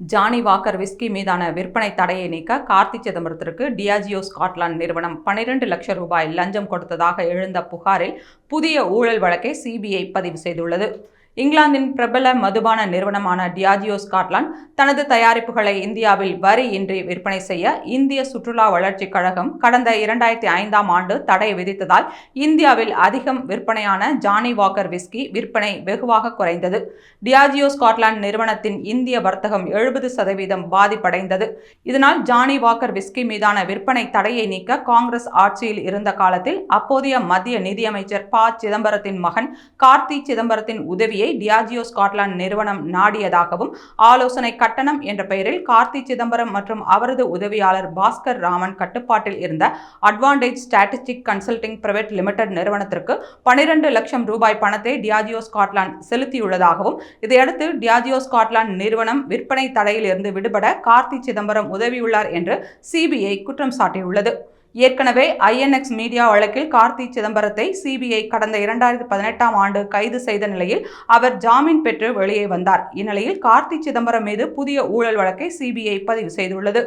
Johnnie Walker whisky மீதான விற்பனை தடையை நீக்க கார்த்தி சிதம்பரத்திற்கு டியாஜியோ ஸ்காட்லாந்து நிறுவனம் 12 லட்சம் ரூபாய் லஞ்சம் கொடுத்ததாக எழுந்த புகாரில் புதிய ஊழல் வழக்கை சிபிஐ பதிவு செய்துள்ளது. இங்கிலாந்தின் பிரபல மதுபான நிறுவனமான டியாஜியோ ஸ்காட்லாந்து தனது தயாரிப்புகளை இந்தியாவில் வரி இன்றி விற்பனை செய்ய இந்திய சுற்றுலா வளர்ச்சிக் கழகம் கடந்த இரண்டாயிரத்தி ஐந்தாம் ஆண்டு தடை விதித்ததால் இந்தியாவில் அதிகம் விற்பனையான ஜானி வாக்கர் விஸ்கி விற்பனை வெகுவாக குறைந்தது. டியாஜியோ ஸ்காட்லாந்து நிறுவனத்தின் இந்திய வர்த்தகம் எழுபது சதவீதம் பாதிப்படைந்தது. இதனால் ஜானி வாக்கர் விஸ்கி மீதான விற்பனை தடையை நீக்க காங்கிரஸ் ஆட்சியில் இருந்த காலத்தில் அப்போதைய மத்திய நிதியமைச்சர் ப. சிதம்பரத்தின் மகன் கார்த்தி சிதம்பரத்தின் உதவியை டியாஜியோ ஸ்காட்லாந்து நிறுவனம் நாடியதாகவும் ஆலோசனை கட்டணம் என்ற பெயரில் கார்த்தி சிதம்பரம் மற்றும் அவரது உதவியாளர் பாஸ்கர் ராமன் கட்டுப்பாட்டில் இருந்த advantage statistic consulting private limited நிறுவனத்திற்கு பனிரெண்டு லட்சம் ரூபாய் பணத்தை டியாஜியோ ஸ்காட்லாந்து செலுத்தியுள்ளதாகவும் இதையடுத்து டியாஜியோ ஸ்காட்லாந்து நிறுவனம் விற்பனை தடையிலிருந்து விடுபட கார்த்தி சிதம்பரம் உதவியுள்ளார் என்று சிபிஐ குற்றம் சாட்டியுள்ளது. ஏற்கனவே ஐஎன்எக்ஸ் மீடியா வழக்கில் கார்த்தி சிதம்பரத்தை சிபிஐ கடந்த இரண்டாயிரத்தி பதினெட்டாம் ஆண்டு கைது செய்த நிலையில் அவர் ஜாமீன் பெற்று வெளியே வந்தார். இந்நிலையில் கார்த்தி சிதம்பரம் மீது புதிய ஊழல் வழக்கை சிபிஐ பதிவு செய்துள்ளது.